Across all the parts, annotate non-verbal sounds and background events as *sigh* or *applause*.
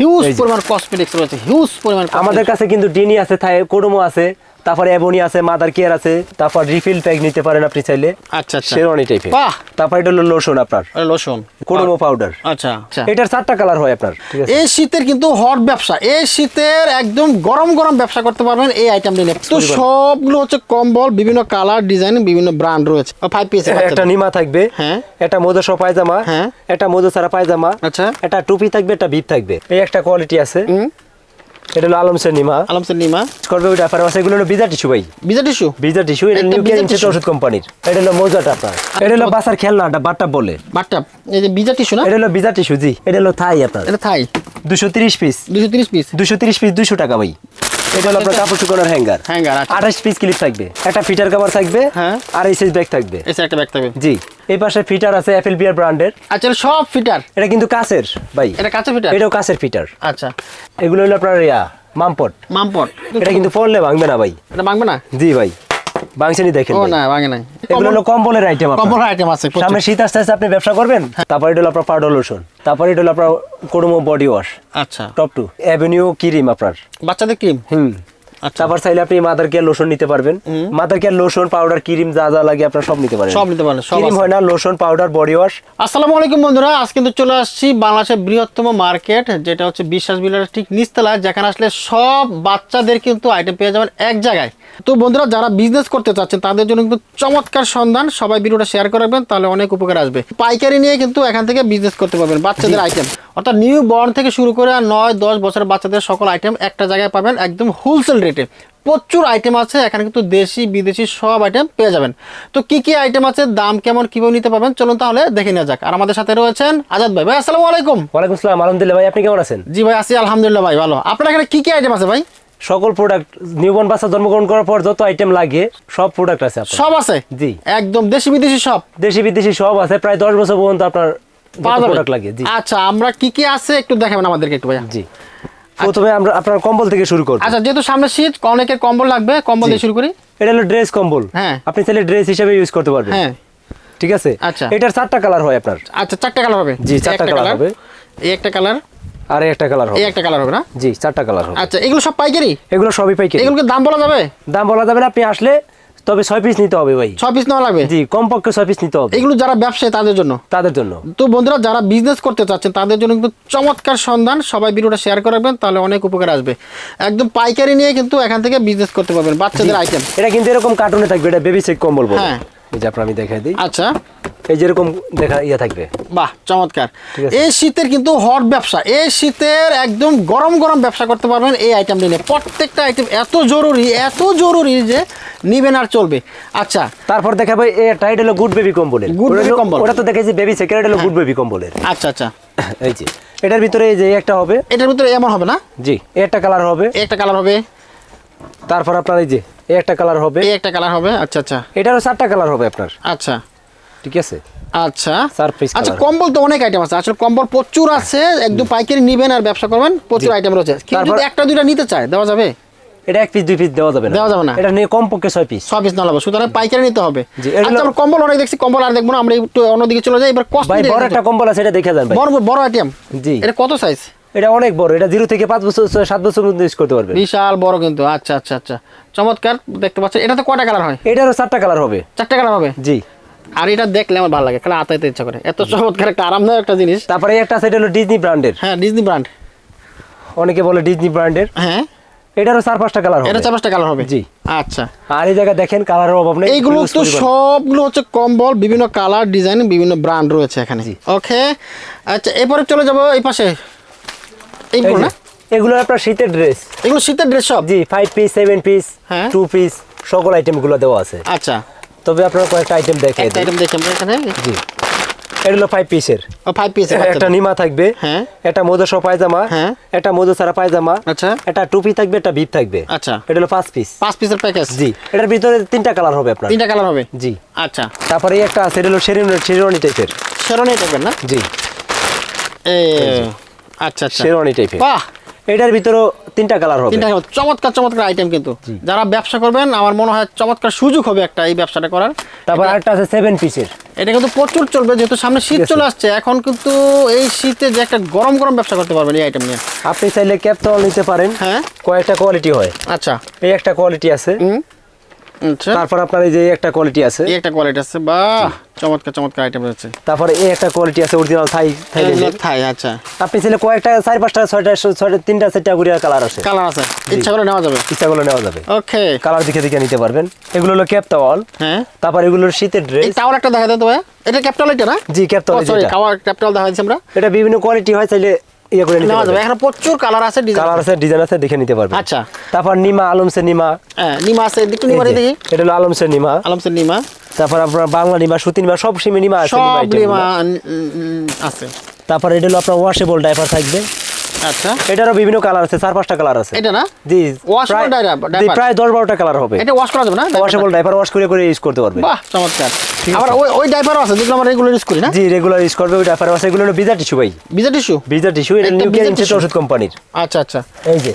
Huge পরিমাণ cosmetics রয়েছে huge পরিমাণ আমাদের কাছে কিন্তু ডিনি আছে থাই কোডোমো আছে। তারপরে এবনি আছে মাদার কেয়ার আছে তারপর রিফিল প্যাক নিতে পারেন আপনি চাইলে। আচ্ছা আচ্ছা। শেরওয়ানি টাইপের বাহ! তারপর এটা হলো লোশন আপনার। লোশন কোডোমো পাউডার আচ্ছা আচ্ছা। এটার চারটা কালার হয় আপনার। ঠিক আছে? এই শীতের কিন্তু হট ব্যবসা। এই শীতের একদম গরম গরম ব্যবসা করতে পারবেন এই আইটেম নিয়ে। তো সবগুলো হচ্ছে কম্বল বিভিন্ন কালার ডিজাইন বিভিন্ন ব্র্যান্ড রয়েছে। ফাইভ পিস একটা নিমা থাকবে হ্যাঁ। একটা মোজা সহ পায়জামা হ্যাঁ। একটা মোজা ছাড়া পায়জামা আচ্ছা। একটা টুপি থাকবে একটা বিপ থাকবে। এই একটা কোয়ালিটি আছে। এটা হলো আলমসের নিমা। আলমসের নিমা। করবে ওইটা আছে এগুলো হলো বিজা টিস্যু ভাই। বিজা টিস্যু বিজা টিস্যু এটা নিউ কেয়ার tissue? ওষুধ কোম্পানির এটা হলো মোজা টাপা এটা হলো বাসার খেলনাটা বাট্টা বলে। বাট্টাপ এই যে বিজা টিস্যু না? এটা হলো বিজা টিস্যু জি। এটা হলো থাই আপনার। এটা থাই। দুশো তিরিশ পিস দুশো তিরিশ পিস দুশো তিরিশ পিস 200 টাকা ভাই। এটা হলো আপনার কাপড় শুকানোর হ্যাঙ্গার। হ্যাঙ্গার আচ্ছা। আঠাশ পিস ক্লিপ থাকবে। একটা ফিটার কভার থাকবে হ্যাঁ। আর সাইজ ব্যাগ থাকবে। এসএস একটা ব্যাগ থাকবে। জি। এই পাশে ফিটার আছে অ্যাপেল বিয়ার ব্র্যান্ডের আচ্ছা সব ফিটার? এটা কিন্তু কাছের ভাই। এটা কাছের ফিটার? এটাও কাছের ফিটার। আচ্ছা। এগুলো হলো আপনার ইয়া মামপট। মামপট। এটা কিন্তু পড়লে ভাঙবে না ভাই। এটা ভাঙবে না? জি ভাই। ভাঙছেনি দেখেন ও না ভাঙে নাই। এগুলো হলো কম্বলের আইটেম কম্বলের আইটেম আছে সামনে শীত আসতে আসতে আপনি ব্যবসা করবেন? তারপর এটা হলো আপনার পাউডার লোশন তারপর এটা হলো আপনার কোডোমো বডি ওয়াশ আচ্ছা। টপ টু অ্যাভিনিউ ক্রিম আপনার। বাচ্চাদের ক্রিম হুম। তারপর চাইলে আপনি মাদার কেয়ার লোশন নিতে পারবেন। Mother care lotion powder cream যা যা লাগে আপনার সব নিতে পারেন। সব নিতে পারেন ক্রিম হয় না লোশন পাউডার বডি ওয়াশ আসসালামু আলাইকুম বন্ধুরা আজ কিন্তু চলে আসছি বাংলাদেশের বৃহত্তম মার্কেট যেটা হচ্ছে বিশ্বাস বিলারের ঠিক নিচতলায় যেখানে আসলে সব বাচ্চাদের কিন্তু আইটেম পেয়ে যাবেন এক জায়গায়। তো বন্ধুরা যারা বিজনেস করতে চাচ্ছেন তাদের জন্য কিন্তু চমৎকার সন্ধান। সবাই ভিডিওটা শেয়ার করবেন তাহলে অনেক উপকার আসবে। পাইকারি নিয়ে কিন্তু এখান থেকে বিজনেস করতে পারবেন বাচ্চাদের আইটেম অর্থাৎ নিউ বর্ন থেকে শুরু করে আর নয় দশ বছরের বাচ্চাদের সকল আইটেম একটা জায়গায় পাবেন একদম হোলসেল রেটে প্রচুর আইটেম আছে এখানে কিন্তু দেশি বিদেশি সব আইটেম পেয়ে যাবেন। তো কি কি আইটেম আছে দাম কেমন কীভাবে নিতে পারবেন চলুন তাহলে দেখে নেওয়া যাক। আর আমাদের সাথে রয়েছেন আজাদ ভাই। ভাই আসসালামু আলাইকুম। ওয়ালাইকুম আসসালাম আলহামদুলিল্লাহ ভাই আপনি কেমন আছেন? জি ভাই আছি আলহামদুলিল্লাহ ভাই ভালো। আপনার এখানে কি কি আইটেম আছে ভাই? সকল প্রোডাক্ট নিউবর্ন বাচ্চা জন্মগ্রহণ করার পর যত আইটেম লাগে সব প্রোডাক্ট আছে সব আছে? জি। একদম দেশি বিদেশি সব? দেশি বিদেশি সব আছে প্রায় দশ বছর পর্যন্ত আপনার প্রোডাক্ট লাগে জি। আচ্ছা আমরা কি কি আছে একটু দেখাবেন আমাদেরকে একটু ভাইয়া। জি। প্রথমে আমরা আপনার কম্বল থেকে শুরু করব। আচ্ছা যেহেতু সামনে শীত অনেকের কম্বল লাগবে কম্বল দিয়ে শুরু করি। এটা হলো ড্রেস কম্বল। হ্যাঁ। আপনি চাইলে ড্রেস হিসেবে ইউজ করতে পারবেন। হ্যাঁ। ঠিক আছে? আচ্ছা। এটার চারটা কালার হয় আপনার। আচ্ছা চারটা কালার হবে। জি, চারটা colour, হবে। এই একটা কালার আর এই একটা কালার এই হবে একটা কালার হবে না? জি চারটা কালার হবে। আচ্ছা এগুলো সব পাইকারি? এগুলো সবই পাইকারি। এগুলোকে দাম বলা যাবে? দাম বলা যাবে না আপনি আসলে তবে ছয় পিস নিতে হবে ভাই। ছয় পিস নেওয়া লাগবে? জি কমপক্ষে ছয় পিস নিতে হবে। এগুলো যারা ব্যবসায়ী তাদের জন্য? তাদের জন্য। তো বন্ধুরা যারা বিজনেস করতে চাচ্ছেন তাদের জন্য কিন্তু চমৎকার সন্ধান। সবাই ভিডিওটা শেয়ার করবেন তাহলে অনেক উপকার আসবে। একদম পাইকারি নিয়ে কিন্তু এখান থেকে বিজনেস করতে পারবেন বাচ্চাদের আইটেম এটা কিন্তু এরকম কার্টুনে থাকবে এটা বেবি সেক কম্বল বলব হ্যাঁ। এই যে আপনার আমি দেখাই দিই। আচ্ছা। এই যেরকম দেখা ইয়ে থাকবে। বাহ চমৎকার। এই শীতের কিন্তু হট ব্যবসা। এই শীতের একদম গরম গরম ব্যবসা করতে পারবেন এই আইটেম নিয়ে। প্রত্যেকটা আইটেম এত জরুরি এত জরুরি যে নিবেন আর চলবে। আচ্ছা। তারপর দেখাবো এটা টাইট হলো গুড বেবি কম্বলের। Baby হলো- কম্বল। ওটা তো দেখেছি বেবি সেক এটা হলো গুড বেবি কম্বলের। আচ্ছা আচ্ছা। *coughs* এই যে এটার ভিতরে এই যে একটা হবে। এটার ভিতরে এমন হবে না? জি একটা কালার হবে। একটা কালার হবে। তারপর আপনার এই যে একটা কালার হবে। এই একটা কালার হবে আচ্ছা আচ্ছা। এটারও চারটা কালার হবে আপনার। আচ্ছা। ঠিক আছে? আচ্ছা। আচ্ছা কম্বল তো অনেক আইটেম আছে। আসলে কম্বল প্রচুর আছে একদম পাইকারি নিবেন আর ব্যবসা করবেন প্রচুর আইটেম রয়েছে। কিন্তু যদি একটা দুইটা নিতে চায় দেওয়া যাবে? এটা এক পিস দুই পিস দেওয়া যাবে না। দেওয়া যাবে না। এটা নিয়ে কমপক্ষে ছয় পিস সব পিস না লাগবে। সুতরাং পাইকারি নিতে হবে। আচ্ছা আমরা কম্বল অনেক দেখছি কম্বল আর দেখব না আমরা একটু অন্যদিকে চলে যাই। এবার কষ্ট ভাই বড় একটা কম্বল আছে এটা দেখে যান ভাই। বড় বড় আইটেম জি। এটা কত সাইজ এটা অনেক বড় এটা জিরো থেকে পাঁচ বছর ছয়, সাত বছর পর্যন্ত ইউজ করতে পারবে। বিশাল বড় কিন্তু। আচ্ছা আচ্ছা আচ্ছা। চমৎকার দেখতে পাচ্ছেন। এটাতে কয়টা কালার হয়? এটারও চারটা কালার হবে। চারটা কালার হবে? জি। আর এটা দেখলে আমার ভালো লাগে খালি আতাইতে ইচ্ছা করে। এত চমৎকার একটা আরামদায়ক একটা জিনিস। তারপরে একটা এটা হলো ডিজনি ব্র্যান্ডের হ্যাঁ ডিজনি ব্র্যান্ড অনেকে বলে ডিজনি ব্র্যান্ডের হ্যাঁ। এটারও চার পাঁচটা কালার হবে। এটা চার পাঁচটা কালার হবে? জি। আচ্ছা। আর এই জায়গায় দেখেন কালারের অভাব নেই এইগুলো তো সবগুলো হচ্ছে কম্বল বিভিন্ন কালার ডিজাইন বিভিন্ন ব্র্যান্ড রয়েছে এখানে। জি। ওকে আচ্ছা এরপরে চলে যাব এই পাশে। এই এইগুলো না? এগুলো আপনার শীতের ড্রেস এগুলো শীতের ড্রেস সব? জি ফাইভ পিস সেভেন পিস হ্যাঁ। টু পিস সকল আইটেমগুলো দেওয়া আছে। আচ্ছা। তবে আপনার কয়েকটা আইটেম দেখে একটা আইটেম দেখি আমরা এখানে। জি। এটা হলো ফাইভ পিসের ও ফাইভ পিস একটা নিমা থাকবে হ্যাঁ। একটা মোজা সহ পায়জামা হ্যাঁ। একটা মোজা ছাড়া পায়জামা আচ্ছা। একটা টুপি থাকবে একটা বিপ থাকবে। আচ্ছা। এটা হলো পাঁচ পিস পাঁচ পিসের প্যাকেজ জি। এটার ভিতরে তিনটা কালার হবে আপনার। তিনটা কালার হবে? জি। আচ্ছা। তারপরে একটা আছে এটা হলো শেরওয়ানি শেরওয়ানি টাইপের শেরনি টাইপের না? জি। এই আচ্ছা আচ্ছা। শেরওয়ানি টাইপের বাহ! এটার ভিতরেও তিনটা কালার হবে। তিনটা চমৎকার চমৎকার আইটেম কিন্তু। যারা ব্যবসা করবেন আমার মনে হয় চমৎকার সুযোগ হবে একটা এই ব্যবসাটা করার। তারপর আরেকটা আছে সেভেন পিসের এটা কিন্তু প্রচুর চলবে যেহেতু সামনে শীত চলে আসছে। এখন কিন্তু এই শীতে যে একটা গরম গরম ব্যবসা করতে পারবেন এই আইটেম নিয়ে। আপনি চাইলে ক্যাপটল নিতে পারেন। হ্যাঁ। কয়েকটা কোয়ালিটি হয়। আচ্ছা। এই একটা কোয়ালিটি আছে। তারপর আপনার এই যে একটা কোয়ালিটি আছে। এই একটা কোয়ালিটি আছে বাহ চমৎকার চমৎকার আইটেম রয়েছে। তারপরে এই একটা কোয়ালিটি আছে অরিজিনাল থাই থাইল্যান্ডের থাই আচ্ছা। আপনি চাইলে কয়েকটা চার পাঁচটা ছয়টা ছয়টা তিনটা চারটা করে কালার আছে। কালার আছে। ইচ্ছা করে নেওয়া যাবে। ইচ্ছাগুলো নেওয়া যাবে। ওকে কালার দেখে দেখে নিতে পারবেন। এগুলো হলো ক্যাপ টাওয়াল হ্যাঁ। তারপর এগুলো শীতের এই ড্রেস টাওয়ার একটা দেখা দেন তো ভাই এটা ক্যাপিটাল এটা না? জি ক্যাপ টাওয়াল সরি যেটা। কাওয়ার ক্যাপিটাল দেখা দিচ্ছি আমরা। এটা বিভিন্ন কোয়ালিটি হয় চাইলে ইয়ে করে নিতে নেওয়া এখানে প্রচুর কালার আছে ডিজাইন কালার আছে ডিজাইন আছে দেখে নিতে পারবেন আচ্ছা। তারপর নিমা আলমসে নিমা। হ্যাঁ নিমা আছে একটু এই দেখি। এটা হলো আলমসের নিমা। আলমসের নিমা। তারপর আপনার বাংলা নিমা সুতি নিমা সব সিমে নিমা আছে সব নিমা গুলো। উম, উম, আছে। তারপর এটা হলো আপনার ওয়াশেবল ডাইপার থাকবে। আচ্ছা। এটারও বিভিন্ন কালার আছে চার পাঁচটা কালার আছে। এটা না? জি প্রায়- diaper- জি, diaper? প্রায় দশ বারোটা কালার হবে। এটা ওয়াশ করা যাবে না? ওয়াশেবল ডাইপার ওয়াশ করে করে ইউজ করতে পারবে। বাহ চমৎকার। আবার ওই ওই ডাইপারও আছে যেগুলো আমরা রেগুলার ইউজ করি না? জি রেগুলার ইউজ করবে ওই ডাইপার আছে এগুলো হলো বিজা টিস্যু ভাই। বিজা টিস্যু বিজা টিস্যু এটা new care Visa inset tissue। ওষুধ কোম্পানির আচ্ছা আচ্ছা। এই যে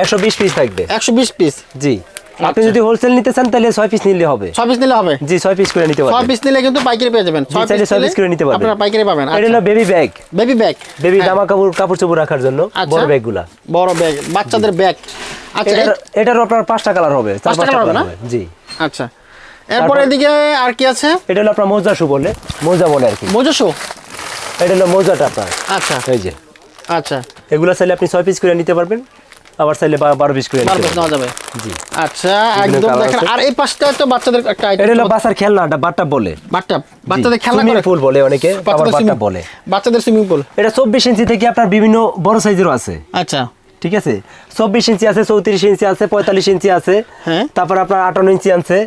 একশো বিশ পিস থাকবে। একশো বিশ পিস জি। আপনি আচ্ছা। যদি হোলসেল নিতে চান তাহলে ছয় পিস নিলে হবে। ছয় পিস নিলে হবে? জি ছয় পিস করে নিতে পারবেন। পিস নিলে কিন্তু পাইকারি পেয়ে যাবেন। ছয় পিস ছয় piece করে নিতে পারবেন। আপনারা পাইকারি পাবেন। এটা হলো baby bag baby bag baby জামা কাপড় কাপড় চোপড় রাখার জন্য আচ্ছা। বড় ব্যাগগুলা বড় ব্যাগ বাচ্চাদের ব্যাগ আচ্ছা এটার আপনার পাঁচটা কালার হবে চার পাঁচটা পাঁচটা হবে না? জি। আচ্ছা। এরপর এদিকে আর কি আছে? এটা হলো আপনার মোজা শু বলে মোজা বলে আর কি। মজসো এটা হলো মোজাটা আপনার। আচ্ছা। এই যে। আচ্ছা। এগুলো চাইলে আপনি ছয় পিস করে নিতে পারবেন আবার চাইলে বারো পিস করে নিতে পারবেন। যাবে। জি। আচ্ছা একদম দেখেন আর এই পাশটা তো বাচ্চাদের একটা এটা হলো বাসার খেলনাটা বাট্টা বলে। বাচ্চা বাচ্চাদের খেলনা করে। পুল বলে অনেকে আবার বাট্টা বলে। বাচ্চাদের সুইমিং পুল। এটা চব্বিশ ইঞ্চি থেকে আপনার বিভিন্ন বড় সাইজেরও আছে। আচ্ছা। ঠিক আছে? চব্বিশ ইঞ্চি আছে চৌত্রিশ ইঞ্চি আছে পঁয়তাল্লিশ ইঞ্চি আছে। হ্যাঁ। তারপর আপনার আটান্ন ইঞ্চি আছে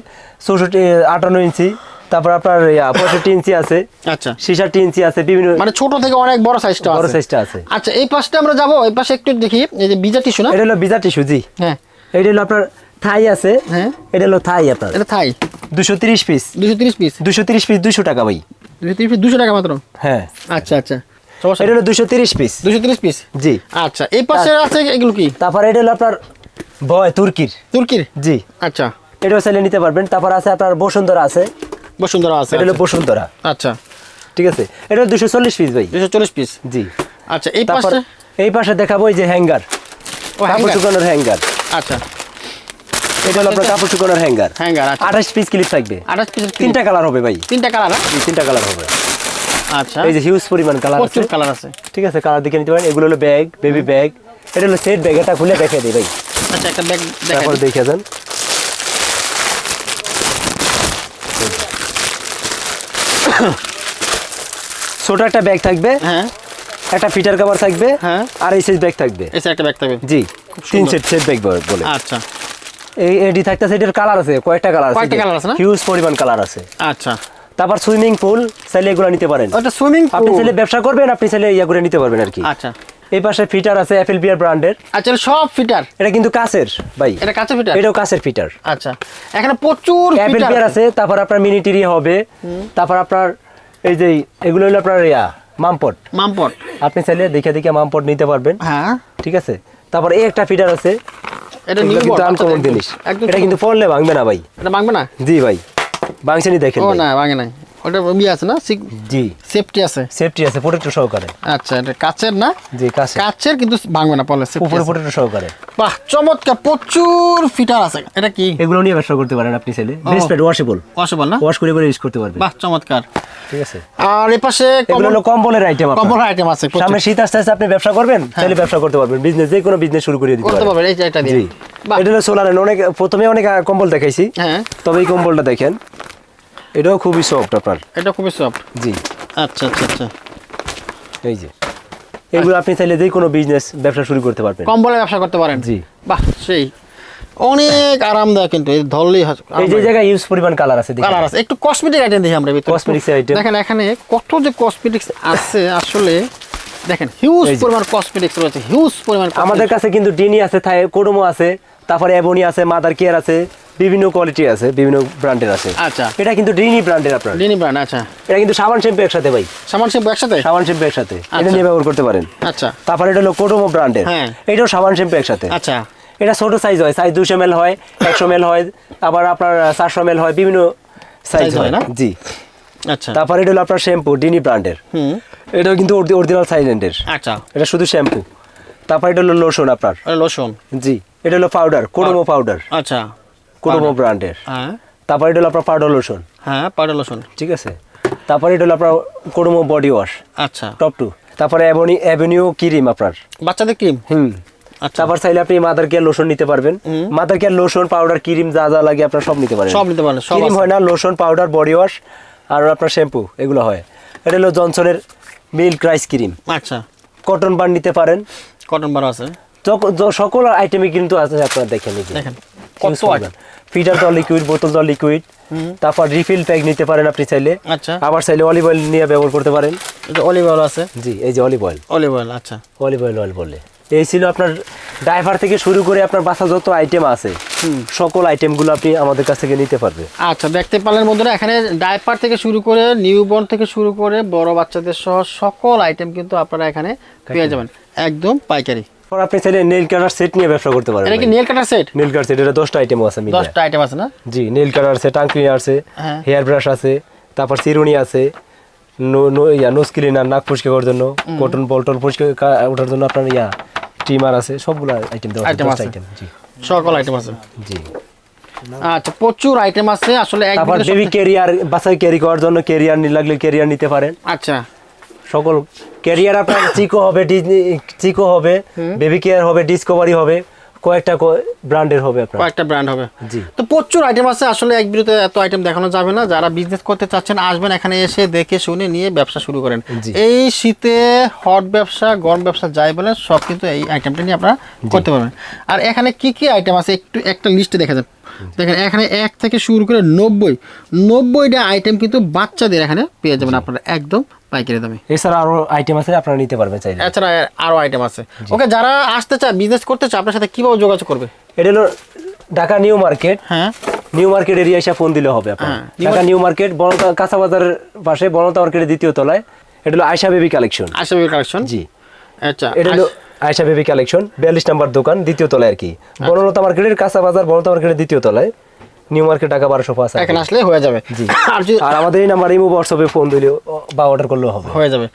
চৌষট্টি আটান্ন ইঞ্চি। তারপর আপনার পঁয়ষট্টি ইঞ্চি আছে। আচ্ছা। ছিষট্টি ইঞ্চি আছে বিভিন্ন মানে ছোট থেকে অনেক বড় সাইজটা বড় সাইজটা আছে। আচ্ছা এই পাশটা আমরা যাব এই পাশে একটু দেখি এই যে বিজা টিস্যু না? এটা হলো বিজা টিস্যু জি। হ্যাঁ। এটা হলো আপনার থাই আছে। হ্যাঁ। এটা হলো থাই আপনার। এটা থাই। দুশো তিরিশ পিস দুশো তিরিশ পিস দুশো তিরিশ পিস দুশো টাকা ভাই। দুশো তিরিশ পিস দুশো টাকা মাত্র? হ্যাঁ। আচ্ছা আচ্ছা। এটা হলো দুশো তিরিশ পিস দুশো তিরিশ পিস জি। আচ্ছা এই পাশে আছে এগুলো কি? তারপর এটা হলো আপনার ভয় তুর্কির। তুর্কির? জি। আচ্ছা। এটাও চাইলে নিতে পারবেন। তারপর আছে আপনার বসুন্ধরা আছে। বসুন্ধরা আছে এটা হলো বসুন্ধরা। আচ্ছা। ঠিক আছে। এটা দুশো চল্লিশ পিস ভাই। দুশো চল্লিশ পিস জি। আচ্ছা এই পাশে? এই পাশে দেখাবো এই যে হ্যাঙ্গার। কাপড় হ্যাঙ্গার? শুকানোর হ্যাঙ্গার। আচ্ছা। এটা হলো আপনার কাপড় শুকানোর হ্যাঙ্গার। হ্যাঙ্গার আচ্ছা। আঠাশ পিস ক্লিপ থাকবে। আঠাশ পিস তিনটা কালার হবে ভাই। তিনটা কালার তিনটা কালার হবে। আচ্ছা। এই যে হিউজ পরিমাণ কালার আছে। প্রচুর কালার আছে। ঠিক আছে কালার দেখে নিতে পারেন। এগুলো হলো ব্যাগ বেবি ব্যাগ এটা হলো সেট ব্যাগ এটা খুলে দেখে দিই ভাই। আচ্ছা একটা ব্যাগ তারপর দেখে যান ছোট একটা ব্যাগ থাকবে। হ্যাঁ। একটা ফিটার কভার থাকবে। হ্যাঁ। আর এই সাইজ ব্যাগ থাকবে। এসে একটা ব্যাগ থাকবে। জি তিন সেট সেট ব্যাগ বলে আচ্ছা। এই এডি থাকতেছে এটার কালার আছে কয়েকটা কালার আছে কয়েকটা colour আছে না? হিউজ পরিমাণ কালার আছে। আচ্ছা। তারপর সুইমিং পুল চাইলে এগুলো নিতে পারেন। ওটা সুইমিং আপনি চাইলে ব্যবসা করবেন আপনি চাইলে ইয়া করে নিতে পারবেন আর কি। আচ্ছা। এই পাশে ফিটার আছে অ্যাপেল বিয়ার ব্র্যান্ডের আচ্ছা সব ফিটার? এটা কিন্তু কাছের ভাই। এটা কাঁচা ফিটার? এটাও কাছের ফিটার। আচ্ছা। এখানে প্রচুর অ্যাপেল বিয়ার আছে। তারপর আপনার মিনিটিরি হবে। তারপর আপনার এই যে এগুলো হলো আপনার ইয়া মামপট। মামপট। আপনি চাইলে দেখে দেখে মামপট নিতে পারবেন। হ্যাঁ। ঠিক আছে? তারপর এই একটা ফিটার আছে। এটা এগুলো নিউ আনকমন জিনিস। এটা কিন্তু পড়লে ভাঙবে না ভাই। এটা ভাঙবে না? জি ভাই। ভাঙছেনি দেখেন ও না ভাঙে নাই। ওটা আছে না? জি। সেফটি আছে। সেফটি আছে প্রোটেক্টর সহকারে। আচ্ছা এটা কাচের না? জি কাছে কাচের কিন্তু ভাঙবে না পলে উপরে প্রোটেক্টর সহকারে। বাহ চমৎকার প্রচুর ফিটার আছে। এটা কি? এগুলো নিয়ে ব্যবসা করতে পারেন আপনি চাইলে। ওয়াশেবল পসিবল না? ওয়াশ করে করে ইউজ করতে পারবেন। বাহ চমৎকার। ঠিক আছে। আর এ পাশে এগুলো কম্বলের আইটেম কম্বল আইটেম আছে। সামনে শীত আসতে আসতে আপনি ব্যবসা করবেন চাইলে ব্যবসা করতে পারবেন। বিজনেস যে কোনো বিজনেস শুরু করে দিতে করতে পারবেন পারবেন এই এটা দিয়ে। এটা হলো সোলার অনেক প্রথমে অনেক কম্বল দেখাইছি। হ্যাঁ। তবে এই কম্বলটা দেখেন। এটাও খুবই সফট আপনার। এটা খুবই সফট জি। আচ্ছা আচ্ছা আচ্ছা। এই যে। এগুলো আপনি চাইলে যে কোনো বিজনেস ব্যবসা শুরু করতে পারবেন। কম্বলে ব্যবসা করতে পারেন? জি। বাহ সেই। অনেক আরামদায়ক কিন্তু এই ধরলেই এই যে জায়গায় ইউজ পরিমাণ কালার আছে দেখেন। কালার আছে। একটু কসমেটিক আইটেম দেখি আমরা ভিতরে। Cosmetics item। দেখেন এখানে কত যে কসমেটিক্স আছে আসলে দেখেন হিউজ পরিমাণ কসমেটিক্স রয়েছে হিউজ পরিমাণ আমাদের কাছে কিন্তু ডিনি আছে থাই কোডোমো আছে। তারপরে এবনি আছে মাদার কেয়ার আছে বিভিন্ন কোয়ালিটি আছে বিভিন্ন ব্র্যান্ডের আছে। আচ্ছা। এটা কিন্তু ডিনি ব্র্যান্ডের আপনার। ডিনি ব্র্যান্ড আচ্ছা। এটা কিন্তু সাবান শ্যাম্পু একসাথে ভাই। সাবান শ্যাম্পু একসাথে? সাবান শ্যাম্পু একসাথে। এটা আচ্ছা। নিয়ে ব্যবহার করতে পারেন। আচ্ছা। তারপরে এটা হলো কোডোমো ব্র্যান্ডের হ্যাঁ। এটাও সাবান শ্যাম্পু একসাথে। আচ্ছা। এটা ছোট সাইজ হয় সাইজ দুশো এম হয় একশো এম হয় আবার আপনার চারশো এম হয় বিভিন্ন সাইজ হয় না? জি। আচ্ছা। তারপর এটা হলো আপনার শ্যাম্পু ডিনি ব্র্যান্ডের হুম। এটাও কিন্তু অরিজিনাল সাইলেন্টের আচ্ছা। এটা শুধু শ্যাম্পু তারপর এটা হলো লোশন আপনার। লোশন জি। এটা হলো পাউডার কোডোমো পাউডার আচ্ছা কোডোমো ব্র্যান্ডের হ্যাঁ। তারপর এটা হলো আপনার পাউডার লোশন হ্যাঁ পাউডার লোশন ঠিক আছে? তারপরে এটা হলো আপনার কোডোমো বডি ওয়াশ আচ্ছা। টপ টু তারপরে অ্যাভনি অ্যাভিনিউ ক্রিম আপনার। বাচ্চাদের ক্রিম হুম। আচ্ছা। তারপর চাইলে আপনি মাদার কেয়ার লোশন নিতে পারবেন। Mother care lotion powder cream যা যা লাগে আপনার সব নিতে পারেন। সব নিতে পারেন ক্রিম হয় না লোশন পাউডার বডি ওয়াশ আর আপনার শ্যাম্পু এগুলো হয়। এটা হলো জনসনের মিল্ক রাইস ক্রিম আচ্ছা। কটন বান নিতে পারেন। কটন বার আছে। সকল আইটেমই কিন্তু আছে আপনার দেখেন দেখেন কত ফিটার জল লিকুইড বোতল জল লিকুইড তারপর রিফিল প্যাক নিতে পারেন আপনি চাইলে। আচ্ছা। আবার চাইলে অলিভ অয়েল নিয়ে ব্যবহার করতে পারেন। অলিভ অয়েল আছে। জি এই যে অলিভ অয়েল অলিভ অয়েল আচ্ছা। অলিভ অয়েল অয়েল বললে এই ছিল আপনার ড্রাইভার থেকে শুরু করে আপনার বাসা যত আইটেম আছে সকল আইটেমগুলো আপনি আমাদের কাছ থেকে নিতে পারবে। আচ্ছা দেখতে পারলেন বন্ধুরা এখানে ডাইপার থেকে শুরু করে নিউবর্ন থেকে শুরু করে বড় বাচ্চাদের সহ সকল আইটেম কিন্তু আপনারা এখানে পেয়ে যাবেন। একদম পাইকারি। পর আপনি চাইলে নেল কাটার সেট নিয়ে ব্যবসা করতে পারেন এটা কি nail cutter set nail cutter set এটা আইটেম আছে মিলে আইটেম আছে না? জি নেল কাটার আছে টাং আছে হ্যাঁ। হেয়ার ব্রাশ আছে তারপর চিরুনি আছে no- no- yeah nose cleaner নাক পরিষ্কার করার জন্য কটন পরিষ্কার ওঠার জন্য আপনার ইয়া ট্রিমার আছে সবগুলো আইটেম দেওয়া আছে। আইটেম জি। সকল আইটেম আছে। জি। আচ্ছা প্রচুর আইটেম আছে আসলে এক তারপর বেবি ক্যারিয়ার বাসায় ক্যারি করার জন্য ক্যারিয়ার লাগলে ক্যারিয়ার নিতে পারেন। আচ্ছা। সকল ক্যারিয়ার আপনার চিকো হবে ডিজনি চিকো হবে বেবি কেয়ার হবে ডিসকভারি হবে কয়েকটা ব্র্যান্ডের হবে আপনার। কয়েকটা ব্র্যান্ড হবে। জি। তো প্রচুর আইটেম আছে আসলে এক ভিডিওতে এত আইটেম দেখানো যাবে না। যারা বিজনেস করতে চাচ্ছেন আসবেন এখানে এসে দেখে শুনে নিয়ে ব্যবসা শুরু করেন। এই শীতে হট ব্যবসা গরম ব্যবসা যাই বলেন সব কিন্তু এই আইটেমটা নিয়ে আপনারা করতে পারবেন। আর এখানে কি কি আইটেম আছে একটু একটা লিস্টে দেখা যান। দেখেন এখানে এক থেকে শুরু করে নব্বই। নব্বইটা আইটেম কিন্তু বাচ্চাদের এখানে পেয়ে যাবেন আপনারা একদম পাইকারি দামে। এছাড়া আরও আইটেম আছে আপনারা নিতে পারবেন চাইলে। এছাড়া আইটেম আছে। ওকে যারা আসতে চায় বিজনেস করতে চায় আপনার সাথে কীভাবে যোগাযোগ করবে? এটা হলো ঢাকা নিউ মার্কেট। হ্যাঁ। নিউ মার্কেট এরিয়া এসে ফোন দিলে হবে আপনার। হ্যাঁ, ঢাকা নিউ মার্কেট বনতা কাঁচা বাজারের পাশে বনতা মার্কেটের দ্বিতীয় তলায়। এটা হলো আয়সা বেবি কালেকশন আশাবি কালেকশন জি। আচ্ছা এটা হলো আয়সা বেবি কালেকশন বিয়াল্লিশ নাম্বার দোকান দ্বিতীয় তলায় আর কি। আচ্ছা। বনলতা মার্কেটের কাঁচা বাজার বনলতা মার্কেটের দ্বিতীয় তলায়। নিউ মার্কেট ঢাকা বারোশো পাঁচ এখানে আসলে হয়ে যাবে। জি। *laughs* আর আর আমাদের এই নাম্বার ইমো হোয়াটসঅ্যাপে ফোন দিলেও বা অর্ডার করলেও হবে। হয়ে যাবে।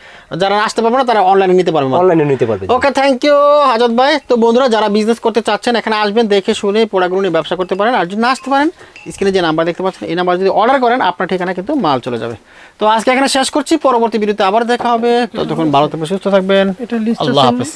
যারা আসতে পারবে না তারা অনলাইনে নিতে পারবে। অনলাইনে নিতে পারবে ওকে থ্যাংক ইউ হাজত ভাই। তো বন্ধুরা যারা বিজনেস করতে চাচ্ছেন এখানে আসবেন দেখে শুনে প্রোডাক্টগুলো নিয়ে ব্যবসা করতে পারেন। আর যদি না আসতে পারেন স্ক্রিনে যে নাম্বার দেখতে পাচ্ছেন এই নাম্বার যদি অর্ডার করেন আপনার ঠিকানা কিন্তু মাল চলে যাবে। তো আজকে এখানে শেষ করছি। পরবর্তী ভিডিওতে আবার দেখা হবে। ততক্ষণ ভালো থাকবেন সুস্থ থাকবেন। আল্লাহ হাফেজ।